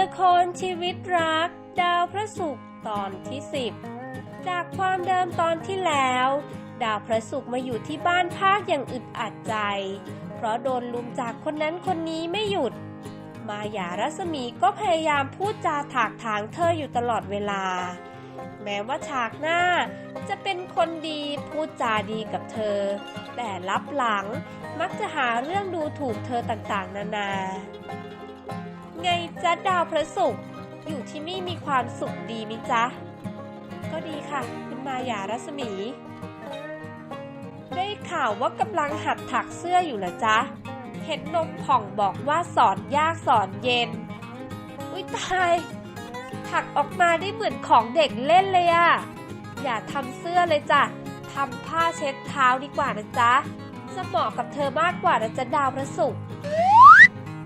ละครชีวิตรัก ดาวพระศุกร์ตอนที่ 10 จากความเดิมตอนที่แล้ว ดาวพระศุกร์มาอยู่ที่บ้านภาคอย่างอึดอัดใจ เพราะโดนลุมจากคนนั้นคนนี้ไม่หยุด มายารัศมีก็พยายามพูดจาถากถางเธออยู่ตลอดเวลา แม้ว่าฉากหน้าจะเป็นคนดีพูดจาดีกับเธอ แต่ลับหลังมักจะหาเรื่องดูถูกเธอต่างๆ นานา ไงจ๊ะดาวพระศุกร์อยู่ที่นี่มีความสุขดีมิจ๊ะ ก็ดีค่ะ คุณมายารัศมี ได้ข่าวว่ากำลังหัดถักเสื้ออยู่เหรอจ๊ะ เห็นนมผ่องบอกว่าสอนยากสอนเย็น อุ้ยตาย ถักออกมาได้เหมือนของเด็กเล่นเลยอะอย่าทำเสื้อเลยจ้ะทำผ้าเช็ดเท้าดีกว่านะจ๊ะ จะเหมาะกับเธอมากกว่านะจ๊ะดาวพระศุกร์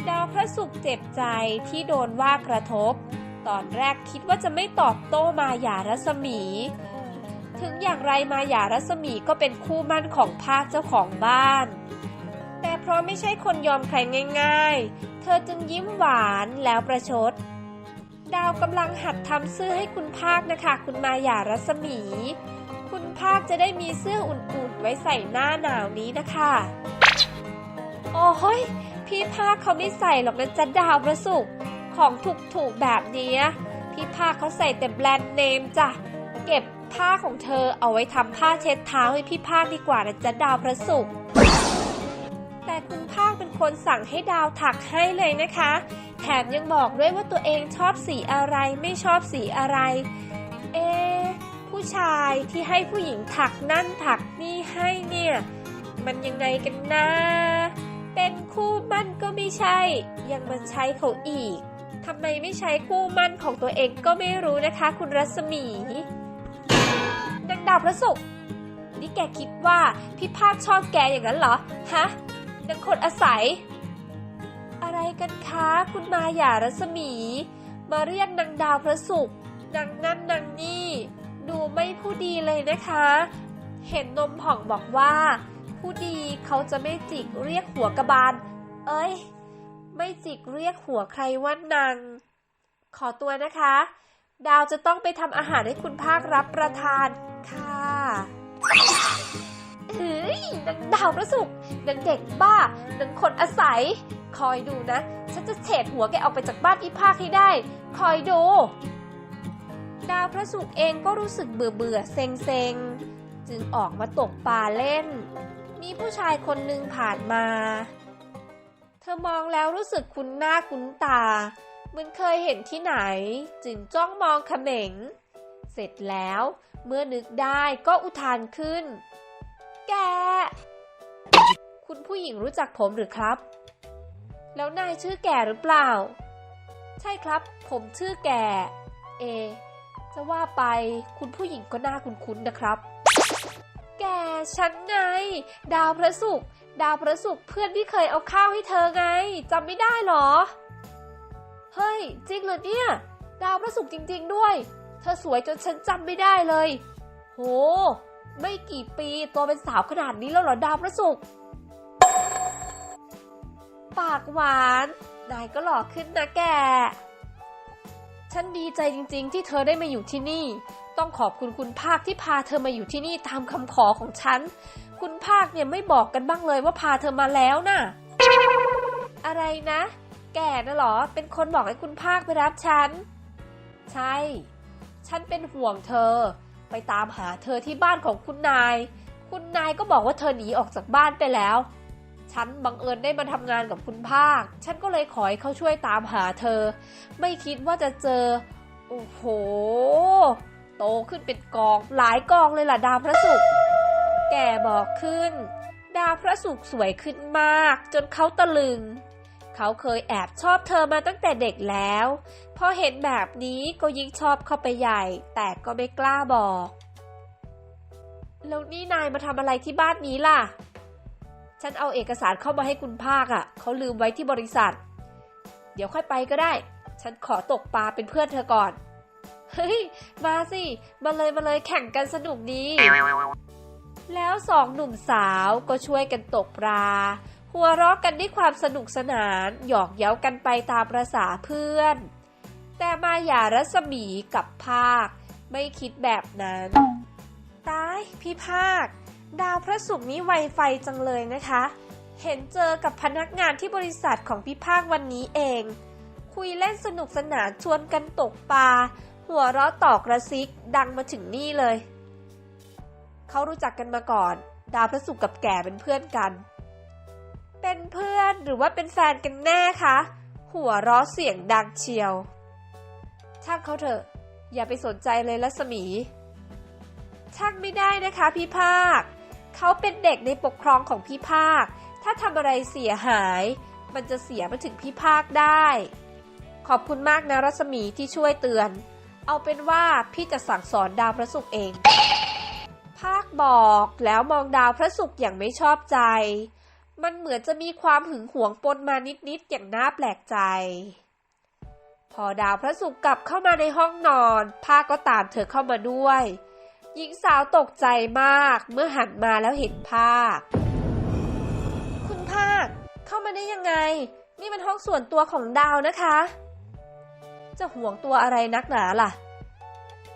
ดาวพระศุกร์เจ็บใจที่โดนว่ากระทบ ตอนแรกคิดว่าจะไม่ตอบโต้มาหยารัศมี ถึงอย่างไรมาหยารัศมีก็เป็นคู่มั่นของภาคเจ้าของบ้าน แต่เพราะไม่ใช่คนยอมใครง่าย ๆ เธอจึงยิ้มหวานแล้วประชด ดาวกำลังหัดทำเสื้อให้คุณภาคนะคะ คุณมาหยารัศมี คุณภาคจะได้มีเสื้ออุ่นๆไว้ใส่หน้าหนาวนี้นะคะ โอ้ย พี่ภาคเขาไม่ใส่หรอกนะจ๊ะดาวประสุกของถูกๆแบบนี้พี่ภาคเขาใส่แต่แบรนด์เนมจ้ะเก็บผ้าของเธอเอาไว้ทำผ้าเช็ดเท้าให้พี่ภาคดีกว่านะจ๊ะดาวพระศุกแต่คุณภาคเป็นคนสั่งให้ดาวถักให้เลยนะคะ แถมยังบอกด้วยว่าตัวเองชอบสีอะไรไม่ชอบสีอะไร เอะผู้ชายที่ให้ผู้หญิงถักนั่นถักนี่ให้เนี่ย มันยังไงกันนะ เป็นคู่มั่นก็ไม่ใช่ ยังมาใช้เขาอีกทำไมไม่ใช้คู่มั่นของตัวเองก็ไม่รู้นะคะ คุณรัศมีนางดาวพระศุกร์นี่แกคิดว่าพี่ภาคชอบแกอย่างนั้นเหรอ ฮะนางคนอาศัย อะไรกันคะคุณมาหย่ารัศมี มาเรียกนางดาวพระศุกร์นางนั่นนางนี่ ดูไม่ผู้ดีเลยนะคะ เห็นนมผ่องบอกว่า ผู้ดีเขาจะไม่จิกเรียกหัวกระบาล เอ้ย ไม่จิกเรียกหัวใครว่านาง ขอตัวนะคะ ดาวจะต้องไปทำอาหารให้คุณภาครับประทานค่ะเฮ้ยนางดาวพระศุกนางเด็กบ้านางคนอาศัย คอยดูนะ ฉันจะเฉดหัวแกออกไปจากบ้านพี่ภาคให้ได้ คอยดู ดาวพระศุกเองก็รู้สึกเบื่อเบื่อเซ็งเซ็ง จึงออกมาตกปลาเล่น มีผู้ชายคนหนึ่งผ่านมา เธอมองแล้วรู้สึกคุ้นหน้าคุ้นตา เหมือนเคยเห็นที่ไหน จึงจ้องมองเขม็ง เสร็จแล้วเมื่อนึกได้ก็อุทานขึ้น แก คุณผู้หญิงรู้จักผมหรือครับ แล้วนายชื่อแก่หรือเปล่า ใช่ครับ ผมชื่อแก่ เอจะว่าไปคุณผู้หญิงก็น่าคุ้นๆนะครับ แกฉันไง ดาวพระศุกร์ดาวพระศุกร์เพื่อนที่เคยเอาข้าวให้เธอไงจำไม่ได้เหรอ เฮ้ย จริงเหรอเนี่ย ดาวพระศุกร์จริง ๆ ด้วย เธอสวยจนฉันจำไม่ได้เลย โห ไม่กี่ปีตัวเป็นสาวขนาดนี้แล้วเหรอดาวพระศุกร์ปากหวาน นายก็หล่อขึ้นนะแก ฉันดีใจจริง ๆ ที่เธอได้มาอยู่ที่นี่ ต้องขอบคุณคุณภาคที่พาเธอมาอยู่ที่นี่ตามคำขอของฉัน คุณภาคเนี่ยไม่บอกกันบ้างเลยว่าพาเธอมาแล้วน่ะ อะไรนะ แก่นะหรอ เป็นคนบอกให้คุณภาคไปรับฉัน ใช่ ฉันเป็นห่วงเธอ ไปตามหาเธอที่บ้านของคุณนาย คุณนายก็บอกว่าเธอหนีออกจากบ้านไปแล้วฉันบังเอิญได้มาทำงานกับคุณภาค ฉันก็เลยขอให้เขาช่วยตามหาเธอ ไม่คิดว่าจะเจอ โอ้โห โตขึ้นเป็นกอง หลายกองเลยล่ะดาวพระศุกร์แก่บอกขึ้น ดาวพระศุกร์สวยขึ้นมาก จนเขาตะลึง เขาเคยแอบชอบเธอมาตั้งแต่เด็กแล้ว พอเห็นแบบนี้ก็ยิ่งชอบเข้าไปใหญ่ แต่ก็ไม่กล้าบอก แล้วนี่นายมาทำอะไรที่บ้านนี้ล่ะ ฉันเอาเอกสารเข้ามาให้คุณภาคอะ่ะ เขาลืมไว้ที่บริษัท เดี๋ยวค่อยไปก็ได้ ฉันขอตกปลาเป็นเพื่อนเธอก่อน เฮ้ย มาสิมาเลยมาเลยแข่งกันสนุกดี แล้วสองหนุ่มสาวก็ช่วยกันตกปลา หัวเราะกันด้วยความสนุกสนาน หยอกเย้ากันไปตามประษาเพื่อน แต่มายารัศมีกับภาค ไม่คิดแบบนั้น ตายพี่ภาค ดาวพระศุกร์นี้ไวไฟจังเลยนะคะ เห็นเจอกับพนักงานที่บริษัทของพี่ภาควันนี้เอง คุยเล่นสนุกสนานชวนกันตกปลา หัวเราะตอกระซิกดังมาถึงนี่เลย เขารู้จักกันมาก่อน ดาวพระศุกร์กับแก่เป็นเพื่อนกัน เป็นเพื่อนหรือว่าเป็นแฟนกันแน่คะ หัวเราะเสียงดังเชียว ช่างเขาเถอะ อย่าไปสนใจเลยรัศมี ช่างไม่ได้นะคะพี่ภาค เขาเป็นเด็กในปกครองของพี่ภาค ถ้าทำอะไรเสียหาย มันจะเสียมาถึงพี่ภาคได้ขอบคุณมากนะรัศมีที่ช่วยเตือน เอาเป็นว่าพี่จะสั่งสอนดาวพระศุกร์เอง ภาคบอกแล้วมองดาวพระศุกร์อย่างไม่ชอบใจ มันเหมือนจะมีความหึงหวงปนมานิดๆอย่างน่าแปลกใจ พอดาวพระศุกร์กลับเข้ามาในห้องนอน ภาคก็ตามเธอเข้ามาด้วย หญิงสาวตกใจมากเมื่อหันมาแล้วเห็นภาค คุณภาคเข้ามาได้ยังไง นี่มันห้องส่วนตัวของดาวนะคะ จะห่วงตัวอะไรนักหนาล่ะ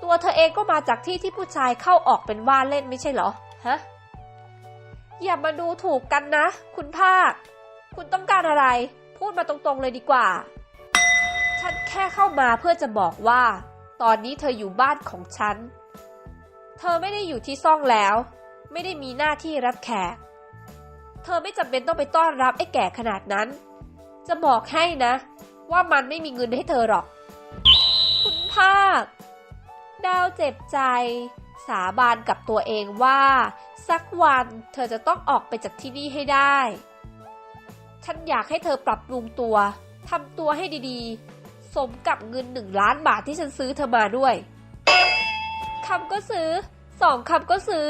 ตัวเธอเองก็มาจากที่ที่ผู้ชายเข้าออกเป็นว่าเล่นไม่ใช่เหรอ ฮะ อย่ามาดูถูกกันนะ คุณภาค คุณต้องการอะไร พูดมาตรงๆเลยดีกว่า ฉันแค่เข้ามาเพื่อจะบอกว่า ตอนนี้เธออยู่บ้านของฉัน เธอไม่ได้อยู่ที่ซ่องแล้ว ไม่ได้มีหน้าที่รับแขก เธอไม่จำเป็นต้องไปต้อนรับไอ้แก่ขนาดนั้น จะบอกให้นะว่ามันไม่มีเงินให้เธอหรอก ภาค ดาวเจ็บใจ สาบานกับตัวเองว่า สักวันเธอจะต้องออกไปจากที่นี่ให้ได้ ฉันอยากให้เธอปรับปรุงตัวทำตัวให้ดีๆ สมกับเงินหนึ่งล้านบาทที่ฉันซื้อเธอมาด้วยคำก็ซื้อสองคำก็ซื้อ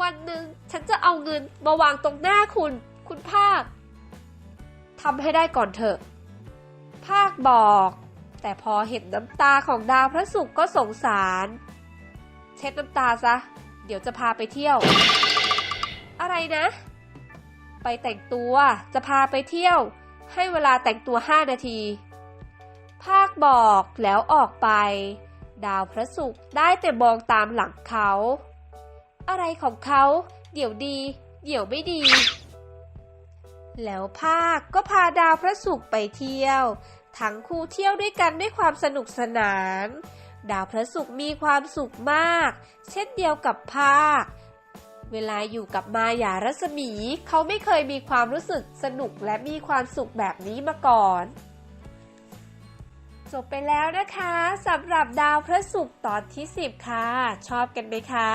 วันหนึ่งฉันจะเอาเงินมาวางตรงหน้าคุณ คุณภาคทำให้ได้ก่อนเถอะ ภาคบอก แต่พอเห็นน้ำตาของดาวพระศุกร์ก็สงสาร เช็ดน้ำตาซะ เดี๋ยวจะพาไปเที่ยว อะไรนะ ไปแต่งตัวจะพาไปเที่ยว ให้เวลาแต่งตัวห้านาที ภาคบอกแล้วออกไป ดาวพระศุกร์ได้แต่มองตามหลังเขา อะไรของเขา เดี๋ยวดี เดี๋ยวไม่ดี แล้วภาคก็พาดาวพระศุกร์ไปเที่ยว ทั้งคู่เที่ยวด้วยกันด้วยความสนุกสนาน ดาวพระศุกร์มีความสุขมาก เช่นเดียวกับภาค เวลาอยู่กับมายารัศมี เขาไม่เคยมีความรู้สึกสนุกและมีความสุขแบบนี้มาก่อน จบไปแล้วนะคะสำหรับดาวพระศุกร์ตอนที่ 10 ค่ะ ชอบกันไหมคะ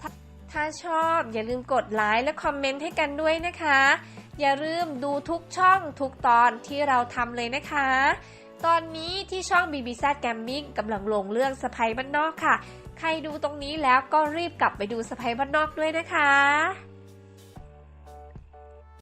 ถ้าถ้าชอบอย่าลืมกดไลค์และคอมเมนต์ให้กันด้วยนะคะ อย่าลืมดูทุกช่องทุกตอนที่เราทำเลยนะคะ ตอนนี้ที่ช่อง BBC Gaming กำลังลงเรื่องสไปบ้านนอกค่ะ ใครดูตรงนี้แล้วก็รีบกลับไปดูสไปบ้านนอกด้วยนะคะ